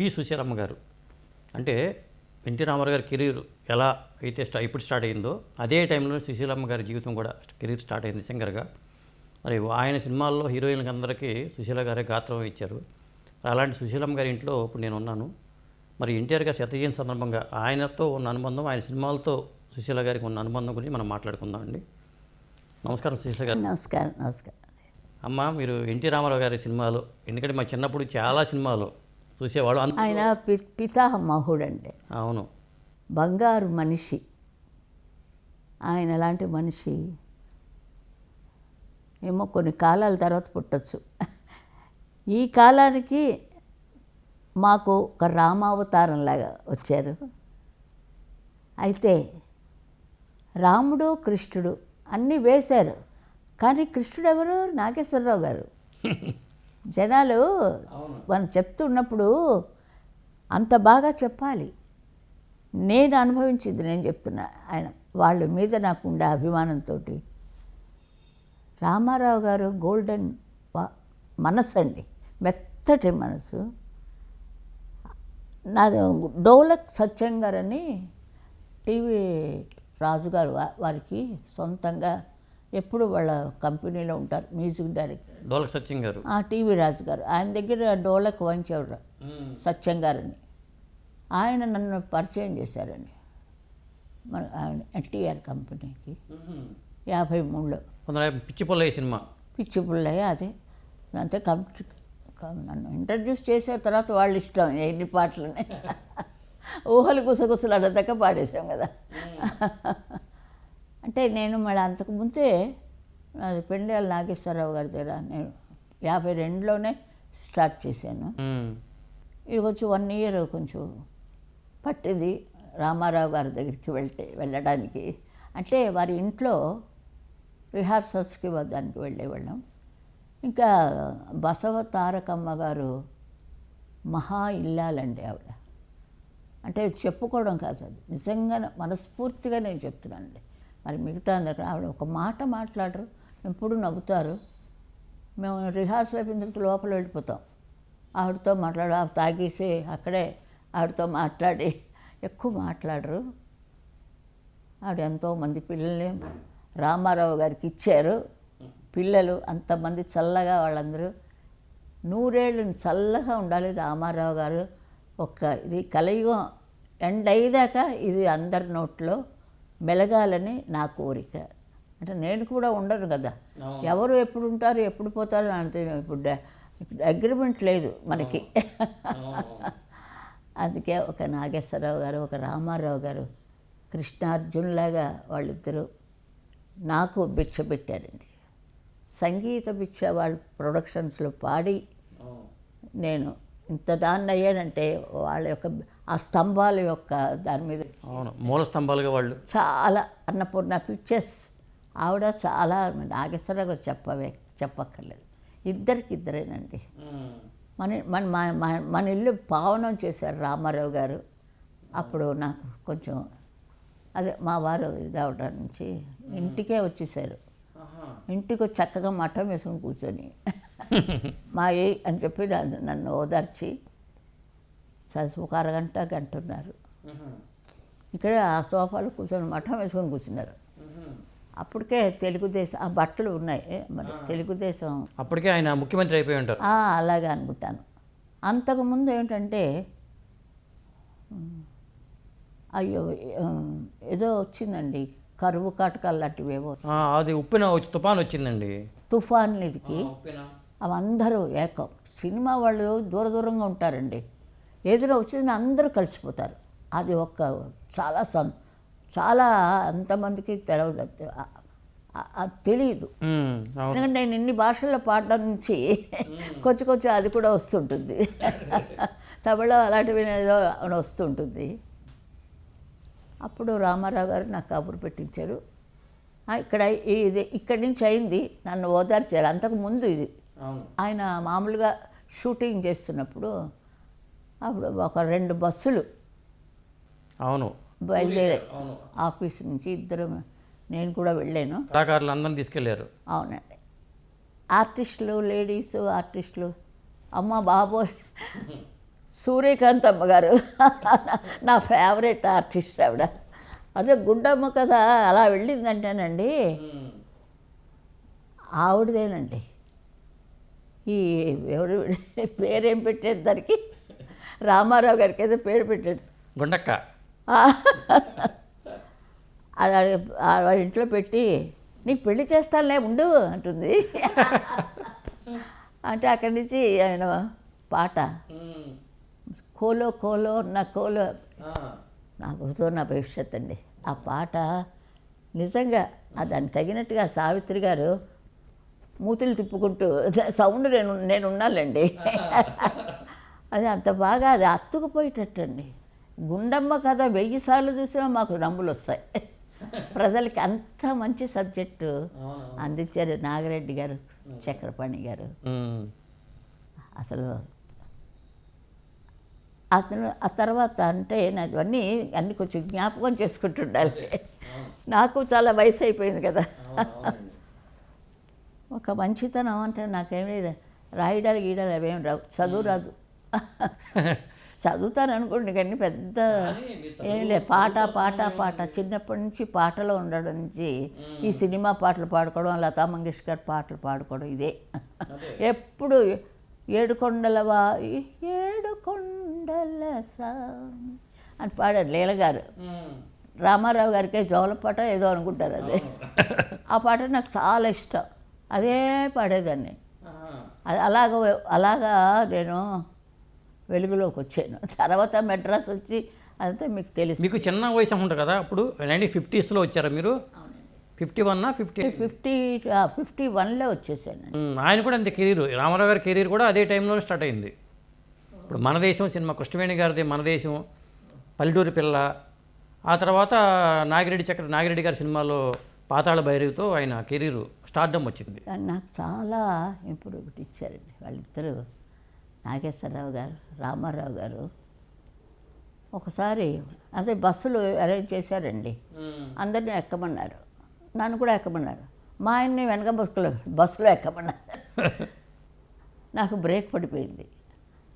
P. Susheelamma గారు. అంటే NT Ramarao గారి కెరీర్ ఎలా అయితే స్టా ఇప్పుడు స్టార్ట్ అయిందో అదే టైంలో సుశీలమ్మ గారి జీవితం కూడా కెరీర్ స్టార్ట్ అయింది సింగర్గా మరి ఆయన సినిమాల్లో హీరోయిన్కి అందరికీ సుశీల గారే గాత్రం ఇచ్చారు. అలాంటి సుశీలమ్మ గారి ఇంట్లో ఇప్పుడు నేను ఉన్నాను. మరి ఎన్టీఆర్ గారి శతజయం సందర్భంగా ఆయనతో ఉన్న అనుబంధం ఆయన సినిమాలతో సుశీల గారికి ఉన్న అనుబంధం గురించి మనం మాట్లాడుకుందామండి. నమస్కారం సుశీల గారు. నమస్కారం నమస్కారం. అమ్మ మీరు ఎన్టీ రామారావు గారి సినిమాలు ఎందుకంటే మా చిన్నప్పుడు చాలా సినిమాలు చూసేవాడు ఆయన పి పితామహుడు అంటే అవును. బంగారు మనిషి. ఆయన లాంటి మనిషి ఏమో కొన్ని కాలాల తర్వాత పుట్టచ్చు. ఈ కాలానికి మాకు ఒక రామావతారంలాగా వచ్చారు. అయితే రాముడు కృష్ణుడు అన్నీ వేశారు. కానీ కృష్ణుడు ఎవరు? నాగేశ్వరరావు గారు. జనాలు మనం చెప్తున్నప్పుడు అంత బాగా చెప్పాలి. నేను అనుభవించింది నేను చెప్తున్నా. ఆయన వాళ్ళ మీద నాకు ఉండే అభిమానంతో రామారావు గారు గోల్డెన్ మనసు అండి మెత్తటి మనసు. నాది డోలక్ సత్యం గారని టీవీ రాజుగారు వారికి సొంతంగా ఎప్పుడు వాళ్ళ కంపెనీలో ఉంటారు మ్యూజిక్ డైరెక్టర్. డోలక్ సత్యం గారు. ఆ టీవీ రాజు గారు. ఆయన దగ్గర డోలక్ వంచేవాడు సత్యం గారని. ఆయన నన్ను పరిచయం చేశారండి. మన ఆయన ఎన్టీఆర్ కంపెనీకి. యాభై మూడులో. పిచ్చి పొల్లయ్య సినిమా. పిచ్చి పుల్లయ్య అదే. అంతే కంప్యూటర్ నన్ను ఇంట్రడ్యూస్ చేసిన తర్వాత వాళ్ళు ఇష్టం ఎన్ని పాటలని ఊహలు గుసగుసలు అడదాకా పాడేశాం కదా. అంటే నేను మళ్ళీ అంతకు ముందే అది పెండాల నాగేశ్వరరావు గారి దగ్గర నేను యాభై రెండులోనే స్టార్ట్ చేశాను. ఇది కొంచెం వన్ ఇయర్ కొంచెం పట్టింది రామారావు గారి దగ్గరికి వెళ్తే వెళ్ళడానికి. అంటే వారి ఇంట్లో రిహార్సల్స్కి దానికి వెళ్ళేవాళ్ళం. ఇంకా బసవ తారకమ్మ గారు మహా ఇల్లాలండి ఆవిడ. అంటే చెప్పుకోవడం కాదు అది. నిజంగా మనస్ఫూర్తిగా నేను చెప్తున్నానండి. మరి మిగతా అందరికీ ఆవిడ ఒక మాట మాట్లాడరు. ఎప్పుడు నవ్వుతారు. మేము రిహార్సల్ అయిపోయిన తర్వాత లోపల వెళ్ళిపోతాం. ఆవిడతో మాట్లాడు ఆవిడ తాగేసి అక్కడే ఆవిడతో మాట్లాడి ఎక్కువ మాట్లాడరు. ఆవిడ ఎంతోమంది పిల్లల్ని రామారావు గారికి ఇచ్చారు. పిల్లలు అంతమంది చల్లగా వాళ్ళందరూ నూరేళ్ళు చల్లగా ఉండాలి రామారావు గారు. ఒక ఇది కలయుగం ఎండ్ అయ్యేదాకా ఇది అందరి నోట్లో మెలగాలని నా కోరిక. అంటే నేను కూడా ఉండను కదా. ఎవరు ఎప్పుడు ఉంటారు ఎప్పుడు పోతారు డ- ఇప్పుడు అగ్రిమెంట్ లేదు మనకి. అందుకే ఒక నాగేశ్వరరావు గారు ఒక రామారావు గారు కృష్ణార్జున్లాగా వాళ్ళిద్దరూ నాకు భిక్ష పెట్టారండి. సంగీత భిక్ష వాళ్ళ ప్రొడక్షన్స్లో పాడి నేను ఇంత దాన్ని అయ్యానంటే వాళ్ళ యొక్క ఆ స్తంభాల యొక్క దాని మీద అవును మూల స్తంభాలుగా వాళ్ళు. చాలా అన్నపూర్ణ పిక్చర్స్ ఆవిడ చాలా నాగేశ్వరరావు గారు చెప్పవే చెప్పక్కర్లేదు. ఇద్దరికి ఇద్దరేనండి. మన మన మన ఇల్లు పావనం చేశారు రామారావు గారు. అప్పుడు నాకు కొంచెం అదే మా వారు ఇది అవడం నుంచి ఇంటికే వచ్చేసారు. ఇంటికి చక్కగా మఠం వేసుకొని కూర్చొని. మా ఏ అని చెప్పి నన్ను- ఓదార్చి ఒక అరగంట గంట ఉన్నారు ఇక్కడ ఆ సోఫాలో కూర్చొని మఠం వేసుకొని కూర్చున్నారు. అప్పటికే తెలుగుదేశం ఆ బట్టలు ఉన్నాయి. మరి తెలుగుదేశం అప్పటికే ఆయన ముఖ్యమంత్రి అయిపోయి ఉంటారు. అలాగే అనుకుంటాను. అంతకుముందు ఏంటంటే అయ్యో ఏదో వచ్చిందండి. కరువు కాటకాలు లాంటివి ఏవో అది ఉప్పిన తుఫాన్ వచ్చిందండి. తుఫాన్ ఇదికి అవి అందరూ ఏకం. సినిమా వాళ్ళు దూర దూరంగా ఉంటారండి. ఏదైనా వచ్చిందని అందరూ కలిసిపోతారు. అది ఒక చాలా సం చాలా అంతమందికి ఆ- అది తెలియదు ఎందుకంటే నేను ఇన్ని భాషల్లో పాడడం నుంచి కొంచెం కొంచెం అది కూడా వస్తుంటుంది. తమిళ అలాంటివి ఏదో వస్తుంటుంది. అప్పుడు రామారావు గారు నాకు కబురు పెట్టించారు. "ఆ, ఇక్కడ ఇది ఇక్కడి నుంచి అయింది. నన్ను ఓదార్చారు. అంతకు ముందు ఇది ఆయన మామూలుగా షూటింగ్ చేస్తున్నప్పుడు అప్పుడు ఒక రెండు బస్సులు అవును. బయలుదేరాయి ఆఫీస్ నుంచి ఇద్దరు నేను కూడా వెళ్ళాను. కళాకారులు అందరిని తీసుకెళ్ళారు. అవునండి ఆర్టిస్టులు లేడీస్ ఆర్టిస్టులు. అమ్మ బాబోయ్. సూర్యకాంత్ అమ్మగారు. నా ఫేవరెట్ ఆర్టిస్ట్ ఆవిడ. అదే గుడ్డమ్మ కథ అలా వెళ్ళిందంటేనండి. ఆవిడదేనండి. ఈ ఎవడు పేరేం పెట్టారు దానికి? రామారావు గారికి ఏదో పేరు పెట్టాడు గుండక్క. అది వాళ్ళ ఇంట్లో పెట్టి నీకు పెళ్ళి చేస్తానులే ఉండు అంటుంది. అంటే అక్కడి నుంచి ఆయన పాట. కోలో కోలో నా కోలో. నా గుర్తు నా భవిష్యత్ అండి. ఆ పాట నిజంగా ఆ దానికి తగినట్టుగా సావిత్రి గారు మూతులు తిప్పుకుంటూ సౌండ్ నేను నేను ఉన్నాలండి అది అంత బాగా అది అత్తుకుపోయేటట్టండి. గుండమ్మ కథ వెయ్యి సార్లు చూసినా మాకు నమ్ములు వస్తాయి. ప్రజలకి అంత మంచి సబ్జెక్టు. అందించారు నాగిరెడ్డి గారు చక్రపాణి గారు. అసలు అతను ఆ తర్వాత అంటే నాది అన్నీ అన్నీ కొంచెం జ్ఞాపకం చేసుకుంటుండాలి. నాకు చాలా వయసు అయిపోయింది కదా. ఒక మంచితనం అంటే నాకేమీ రాయడాలు గీయడాలు అవేం రావు. చదువు రాదు. చదువుతాను అనుకోండి కానీ పెద్ద ఏం లే పాట పాట పాట. చిన్నప్పటి నుంచి పాటలో ఉండడం నుంచి ఈ సినిమా పాటలు పాడుకోవడం లతా మంగేష్కర్ పాటలు పాడుకోవడం ఇదే. ఎప్పుడు ఏడు కొండల వా ఏడు కొండల సా అని పాడారు లీల గారు. రామారావు గారికి జోలపాట ఏదో అనుకుంటారు అదే. ఆ పాట నాకు చాలా ఇష్టం. అదే పాడేదాన్ని. అలాగ అలాగా నేను వెలుగులోకి వచ్చాను. తర్వాత మెడ్రాస్ వచ్చి అదంతా మీకు తెలుసు మీకు చిన్న వయసు ఉంటుంది కదా అప్పుడు నైన్టీన్ ఫిఫ్టీస్లో వచ్చారా మీరు? ఫిఫ్టీ వన్నా ఫిఫ్టీ? ఫిఫ్టీ ఫిఫ్టీ వన్లో వచ్చేసాను ఆయన కూడా అంతే కెరీర్. రామారావు గారి కెరీర్ కూడా అదే టైంలోనే స్టార్ట్ అయింది. ఇప్పుడు మన దేశం సినిమా కృష్ణవేణి గారిది మన దేశం పల్లెటూరి పిల్ల. ఆ తర్వాత నాగిరెడ్డి చక్ర నాగిరెడ్డి గారి సినిమాలో పాతాళ భైరవితో ఆయన కెరీర్ స్టార్డమ్ వచ్చింది. కానీ నాకు చాలా ఇంప్రూవ్మెంట్ ఇచ్చారండి. వాళ్ళిద్దరూ నాగేశ్వరరావు గారు రామారావు గారు ఒకసారి అదే బస్సులు అరేంజ్ చేశారండి. అందరినీ ఎక్కమన్నారు. నన్ను కూడా ఎక్కమన్నారు. మా ఆయన్ని వెనక బస్సులో బస్సులో ఎక్కమన్నారు. నాకు బ్రేక్ పడిపోయింది.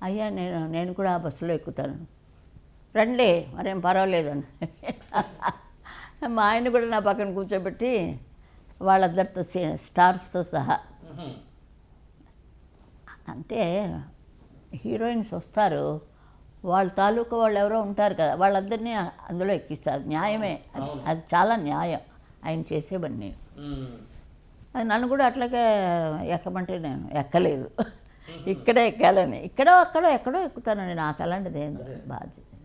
అయ్యా నేను నేను కూడా ఆ బస్సులో ఎక్కుతాను. రండి మరేం పర్వాలేదు అని మా ఆయన కూడా నా పక్కన కూర్చోబెట్టి వాళ్ళందరితో స్టార్స్తో సహా. అంటే హీరోయిన్స్ వస్తారు. వాళ్ళ తాలూకా వాళ్ళు ఎవరో ఉంటారు కదా వాళ్ళందరినీ అందులో ఎక్కిస్తారు. న్యాయమే. అది అది చాలా న్యాయం ఆయన చేసేవన్నీ. అది నన్ను కూడా అట్లాగే ఎక్కమంటే నేను ఎక్కలేదు. ఇక్కడే ఎక్కాలని. ఇక్కడో అక్కడో ఎక్కడో ఎక్కుతానండి. నాకు అలాంటిది ఏం బాధ్యత.